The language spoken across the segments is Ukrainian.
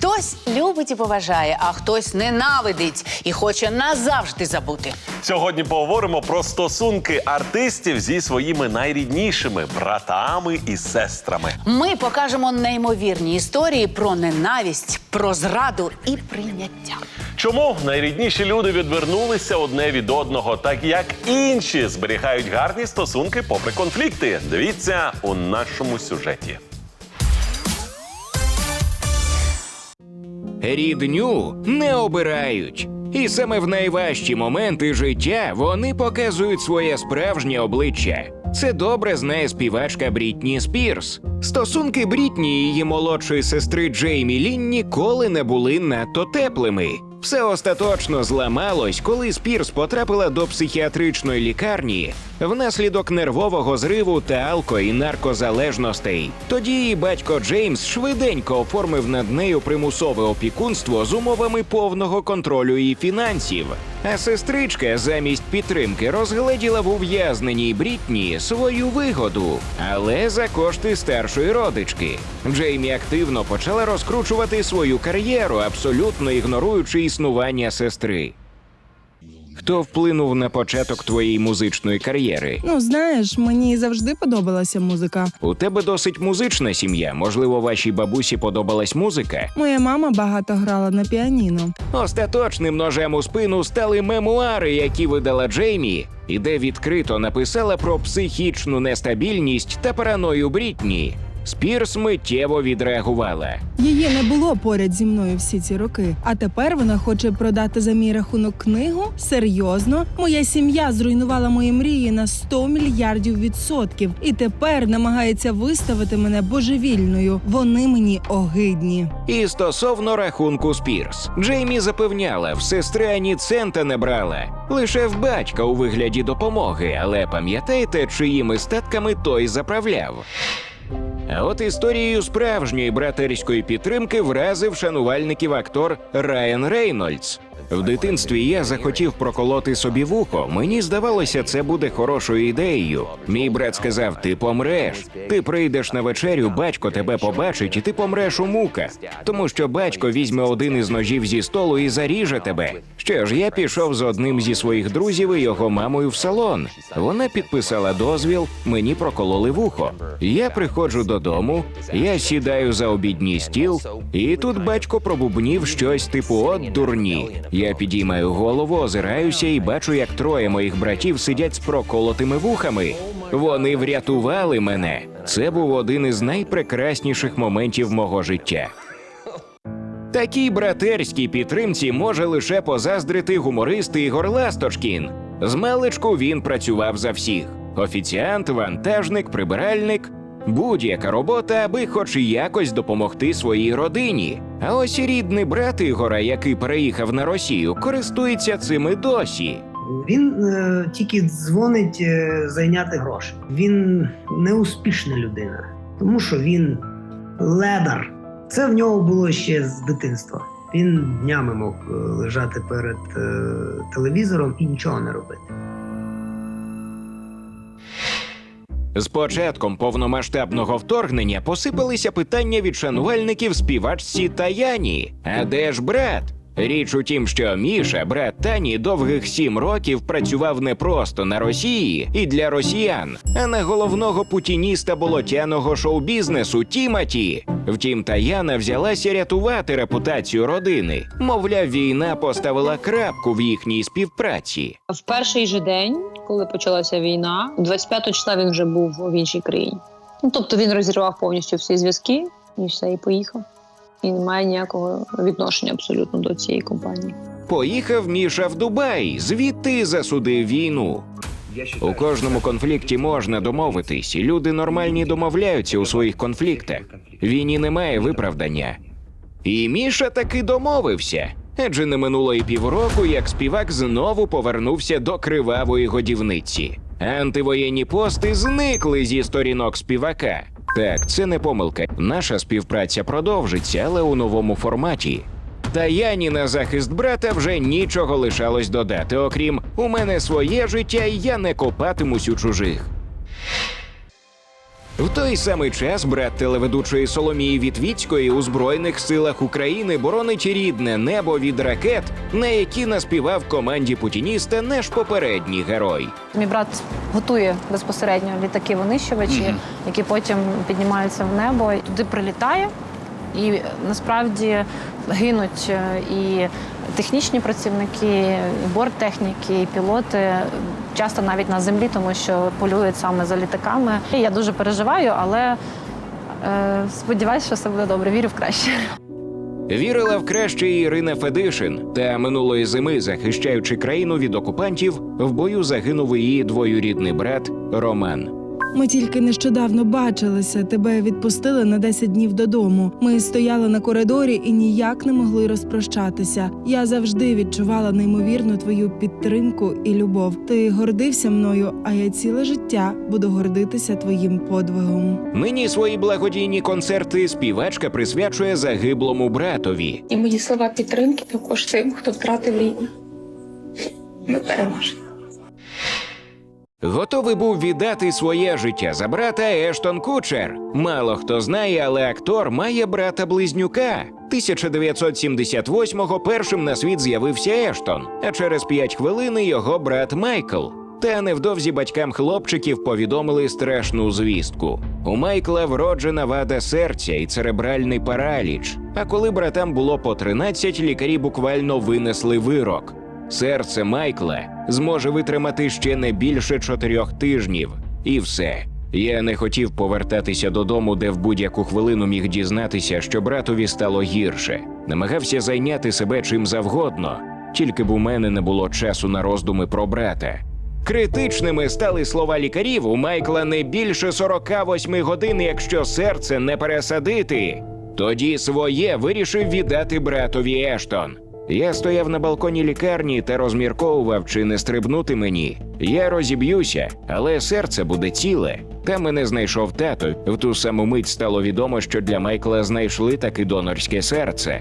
Хтось любить і поважає, а хтось ненавидить і хоче назавжди забути. Сьогодні поговоримо про стосунки артистів зі своїми найріднішими братами і сестрами. Ми покажемо неймовірні історії про ненависть, про зраду і прийняття. Чому найрідніші люди відвернулися одне від одного, так як інші зберігають гарні стосунки попри конфлікти? Дивіться у нашому сюжеті. Рідню не обирають. І саме в найважчі моменти життя вони показують своє справжнє обличчя. Це добре знає співачка Брітні Спірс. Стосунки Брітні і її молодшої сестри Джеймі Лін ніколи не були надто теплими. Все остаточно зламалось, коли Спірс потрапила до психіатричної лікарні внаслідок нервового зриву та алко і наркозалежностей. Тоді її батько Джеймс швиденько оформив над нею примусове опікунство з умовами повного контролю її фінансів. А сестричка замість підтримки розгледіла в ув'язненій Брітні свою вигоду, але за кошти старшої родички. Джеймі активно почала розкручувати свою кар'єру, абсолютно ігноруючи існування сестри. Хто вплинув на початок твоєї музичної кар'єри? Ну, знаєш, мені завжди подобалася музика. У тебе досить музична сім'я. Можливо, вашій бабусі подобалась музика. Моя мама багато грала на піаніно. Остаточним ножем у спину стали мемуари, які видала Джеймі, і де відкрито написала про психічну нестабільність та параною Брітні. Спірс миттєво відреагувала. Її не було поряд зі мною всі ці роки. А тепер вона хоче продати за мій рахунок книгу. Серйозно, моя сім'я зруйнувала мої мрії на 100 мільярдів відсотків, і тепер намагається виставити мене божевільною. Вони мені огидні. І стосовно рахунку Спірс, Джеймі запевняла, в сестри ані цента не брала, лише в батька у вигляді допомоги. Але пам'ятаєте, чиїми статками той заправляв? А от історією справжньої братерської підтримки вразив шанувальників актор Райан Рейнольдс. В дитинстві я захотів проколоти собі вухо. Мені здавалося, це буде хорошою ідеєю. Мій брат сказав: Ти помреш. Ти прийдеш на вечерю, батько тебе побачить, і ти помреш у муках. Тому що батько візьме один із ножів зі столу і заріже тебе. Що ж, я пішов з одним зі своїх друзів і його мамою в салон. Вона підписала дозвіл, мені прокололи вухо. Я приходжу додому, я сідаю за обідній стіл, і тут батько пробубнів щось типу от дурні. Я підіймаю голову, озираюся і бачу, як троє моїх братів сидять з проколотими вухами. Вони врятували мене. Це був один із найпрекрасніших моментів мого життя. Такій братерській підтримці може лише позаздрити гуморист Ігор Ласточкін. З маличку він працював за всіх: офіціант, вантажник, прибиральник. Будь-яка робота, аби хоч якось допомогти своїй родині. А ось рідний брат Ігора, який переїхав на Росію, користується цим і досі. Він е, тільки дзвонить е, зайняти гроші. Він неуспішна людина, тому що він ледар. Це в нього було ще з дитинства. Він днями мог е, лежати перед е, телевізором і нічого не робити. З початком повномасштабного вторгнення посипалися питання від шанувальників співачці Таяні. А де ж брат? Річ у тім, що Міша, брат Тані, довгих сім років працював не просто на Росії і для росіян, а на головного путініста болотяного шоу-бізнесу Тіматі. Втім, Таяна взялася рятувати репутацію родини. Мовляв, війна поставила крапку в їхній співпраці. В перший же день, коли почалася війна, 25 числа він вже був в іншій країні. Ну, тобто він розірвав повністю всі зв'язки і все, і поїхав. І не має ніякого відношення абсолютно до цієї компанії. Поїхав Міша в Дубай, звідти засудив війну. У кожному конфлікті можна домовитись, і люди нормальні домовляються у своїх конфліктах. Війні немає виправдання. І Міша таки домовився. Адже не минуло і півроку, як співак знову повернувся до кривавої годівниці. Антивоєнні пости зникли зі сторінок співака. Так, це не помилка. Наша співпраця продовжиться, але у новому форматі. Та Яні на захист брата вже нічого лишалось додати, окрім у мене своє життя, і я не копатимусь у чужих. В той самий час брат телеведучої Соломії Вітвіцької у Збройних силах України боронить рідне небо від ракет, на які наспівав команді путініста наш попередній герой. Мій брат готує безпосередньо літаки винищувачі, які потім піднімаються в небо. Туди прилітає, і е, насправді гинуть е, і технічні працівники, і борттехніки, і пілоти. Часто навіть на землі, тому що полюють саме за літаками. Я дуже переживаю, але е, сподіваюся, що все буде добре. Вірю в краще. Вірила в краще Ірина Федишин, та минулої зими, захищаючи країну від окупантів, в бою загинув її двоюрідний брат Роман. Ми тільки нещодавно бачилися. Тебе відпустили на 10 днів додому. Ми стояли на коридорі і ніяк не могли розпрощатися. Я завжди відчувала неймовірну твою підтримку і любов. Ти гордився мною, а я ціле життя буду гордитися твоїм подвигом. Нині свої благодійні концерти співачка присвячує загиблому братові. І мої слова підтримки також тим, хто втратив рідних. Ми переможемо. Готовий був віддати своє життя за брата Ештон Кучер. Мало хто знає, але актор має брата близнюка. 1978-го першим на світ з'явився Ештон, а через п'ять хвилин його брат Майкл. Та невдовзі батькам хлопчиків повідомили страшну звістку. У Майкла вроджена вада серця і церебральний параліч. А коли братам було по 13, лікарі буквально винесли вирок. Серце Майкла зможе витримати ще не більше чотирьох тижнів. І все. Я не хотів повертатися додому, де в будь-яку хвилину міг дізнатися, що братові стало гірше. Намагався зайняти себе чим завгодно, тільки б у мене не було часу на роздуми про брата. Критичними стали слова лікарів у Майкла не більше 48 годин, якщо серце не пересадити. Тоді своє вирішив віддати братові Ештон. Я стояв на балконі лікарні та розмірковував, чи не стрибнути мені. Я розіб'юся, але серце буде ціле. Та мене знайшов тато. В ту саму мить стало відомо, що для Майкла знайшли таки донорське серце.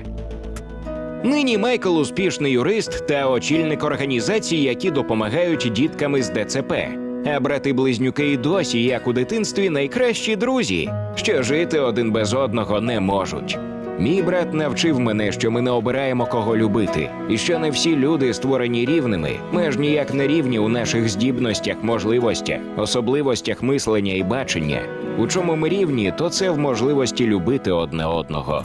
Нині Майкл успішний юрист та очільник організацій, які допомагають діткам із ДЦП. А брати-близнюки й досі, як у дитинстві, найкращі друзі, що жити один без одного не можуть. Мій брат навчив мене, що ми не обираємо кого любити, і що не всі люди створені рівними. Ми ж ніяк не рівні у наших здібностях, можливостях, особливостях мислення і бачення. У чому ми рівні, то це в можливості любити одне одного.